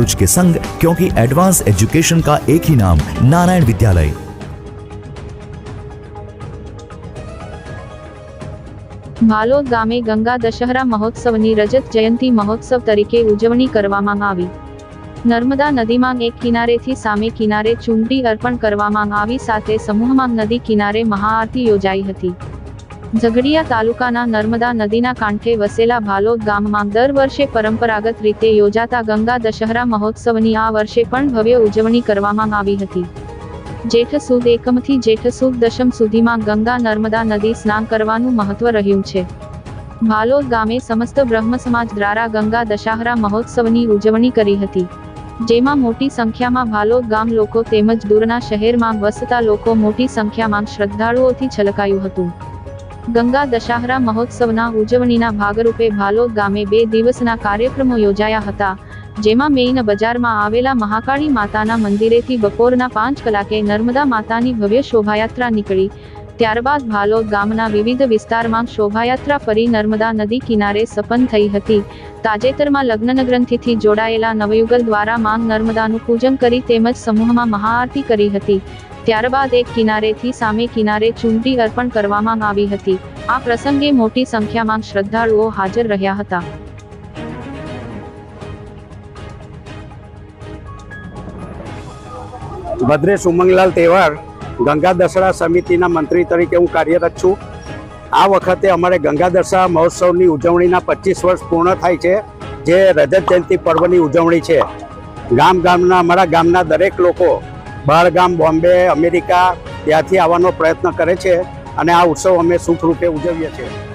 भरूच के संग क्योंकि एडवांस एजुकेशन का एक ही नाम नारायण विद्यालय ભાલોદ ગામે ગંગા દશહરા મહોત્સવની રજત જયંતી મહોત્સવ તરીકે ઉજવણી કરવામાં આવી નર્મદા નદીમાં એક કિનારેથી સામે કિનારે ચૂંટણી અર્પણ કરવામાં આવી સાથે સમૂહમાં નદી કિનારે મહાઆરતી યોજાઈ હતી ઝઘડિયા તાલુકાના નર્મદા નદીના કાંઠે વસેલા ભાલોદ ગામમાં દર વર્ષે પરંપરાગત રીતે યોજાતા ગંગા દશહરા મહોત્સવની આ વર્ષે પણ ભવ્ય ઉજવણી કરવામાં આવી હતી. જેઠ સુદ એકમથી જેઠ સુદ દશમ સુધીમાં ગંગા નર્મદા નદી સ્નાન કરવાનું મહત્વ રહ્યું છે. ભાલોદ ગામે સમસ્ત બ્રહ્મ સમાજ દ્વારા ગંગા દશહરા મહોત્સવની ઉજવણી કરી હતી. જેમાં મોટી સંખ્યામાં ભાલોદ ગામ લોકો તેમજ દૂરના શહેરમાં વસતા લોકો મોટી સંખ્યામાં શ્રદ્ધાળુઓથી છલકાયું હતું. ગંગા દશાહરા મહોત્સવના ઉજવણીના ભાગરૂપે ભાલોદ ગામે બે દિવસના કાર્યક્રમો યોજાયા હતા, જેમાં મેઇન બજારમાં આવેલા મહાકાળી માતાના મંદિરેથી બપોરના પાંચ કલાકે નર્મદા માતાની ભવ્ય શોભાયાત્રા નીકળી. ત્યારબાદ ભાલોદ ગામના વિવિધ વિસ્તારમાં શોભાયાત્રા ફરી નર્મદા નદી કિનારે સપન થઈ હતી. તાજેતરમાં લગ્ન ગ્રંથિથી જોડાયેલા નવયુગલ દ્વારા માંગ નર્મદાનું પૂજન કરી તેમજ સમૂહમાં મહાઆરતી કરી હતી. ત્યારબાદ એક કિનારેથી સામે કિનારે ચૂંટી અર્પણ કરવામાં આવી હતી. આ પ્રસંગે મોટી સંખ્યામાં શ્રદ્ધાળુઓ હાજર રહ્યા હતા. ભદ્રેશ ઉમંગલાલ તહેવાર ગંગા દસરા સમિતિના મંત્રી તરીકે હું કાર્યરત છું. આ વખતે અમારે ગંગા દસરા મહોત્સવની ઉજવણીના પચીસ વર્ષ પૂર્ણ થાય છે, જે રજત જયંતિ પર્વની ઉજવણી છે. ગામ ગામના, અમારા ગામના દરેક લોકો બહાર ગામ બોમ્બે, અમેરિકા, ત્યાંથી આવવાનો પ્રયત્ન કરે છે અને આ ઉત્સવ અમે સુખરૂપે ઉજવીએ છીએ.